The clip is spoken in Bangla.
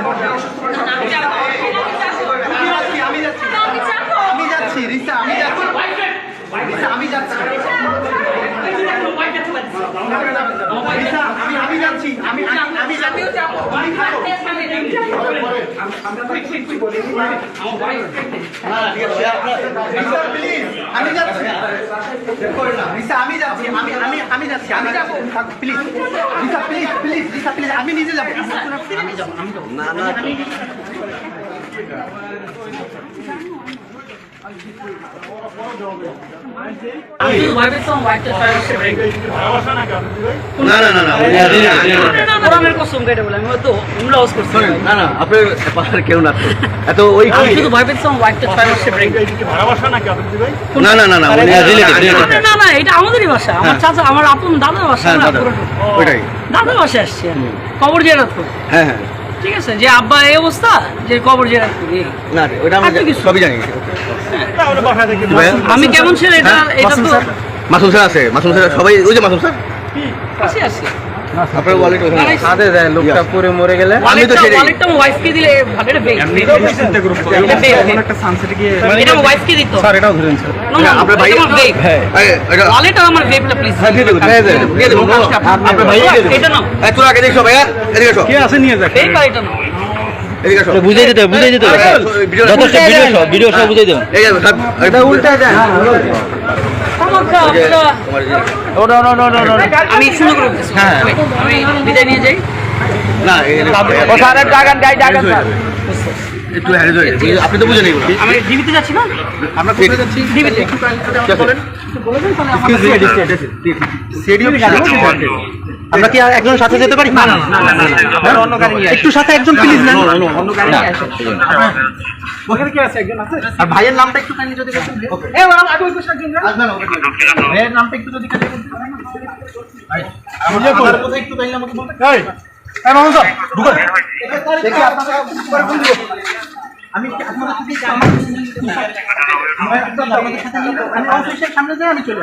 আমি যাচ্ছি। রিসা আমি যাচ্ছি রিসা আমি যাচ্ছি আমি যাচ্ছি আমি আমি যাচ্ছি আমি যাচ্ছি আমি যাচ্ছি আমি আমি আমি যাচ্ছি আমি যাব please Risa please please Risa please আমি নিজে যাব আমি যাব আমি যাব না না। আমাদেরই বাসা আমার চাচা আমার আপন দাদার বাসা হ্যাঁ না, দাদা পুরোটা। দাদার বাসায় আসছি আমি কবর করি হ্যাঁ হ্যাঁ ঠিক আছে? যে আব্বা এই অবস্থা যে কবর জেরাত করি না ওইটা আমরা? সবই জানি। আমি কেমন ছেলে? এটা হ্যাঁ, এটা তো মাসুম স্যার আছে মাসুম স্যার সবাই ওই যে মাসুম স্যার। আছে আসি। আপনার ওয়ালেট ওখানে দেয় লোকটা পরে মরে গেলে। আমি তো সেটাই। ওয়ালেটটা ওয়াইফকে দিলে ভালো এটা বেগ। একটা সানসেটে গিয়ে এটা ওয়াইফকে দিত। স্যার এটাও ধরে স্যার না না আপনার ভাই এটা আমার বেগ। আরে, এটা ওয়ালেট আমার বেগটা প্লিজ হ্যাঁ দিয়ে দেবো দিয়ে দেবো দিয়ে দেবো। আপনার ভাই এটা নাও এই তোরা আগে দেখো ভাইয়া? এদিকে এসো কে আছে নিয়ে যাক? বেগ এটা নাও বুঝাই দিতে হবে, বুঝাই দিতে হবে। হ্যাঁ, যথেষ্ট ভিডিও সব ভিডিও সব বুঝাই দেবেন এটা উল্টা যায় আমি শুরু করে হ্যাঁ। আমি বিদায় নিয়ে যাই। না এই ও স্যারের ডাকান গাই ডাকান একটু হ্যারিজ হয়ে আপনি তো বুঝে নেই আমি ডিবিতে যাচ্ছি না? আমরা কোথায় যাচ্ছি? ডিবিতে বলেন। আমরা কি আর একজন সাথে যেতে পারি না না না একটু সাথে একজন প্লিজ না ওখানে কি আছে একজন আছে আর ভাইয়ের নামটা একটু কাইন্ডলি যদি ভাইয়ের নামটা একটু যদি কাইন্ডলি আমাকে বলতে আমি আমাদের সাথে নিয়ে- আমি অফিসের সামনে যাই আমি চলে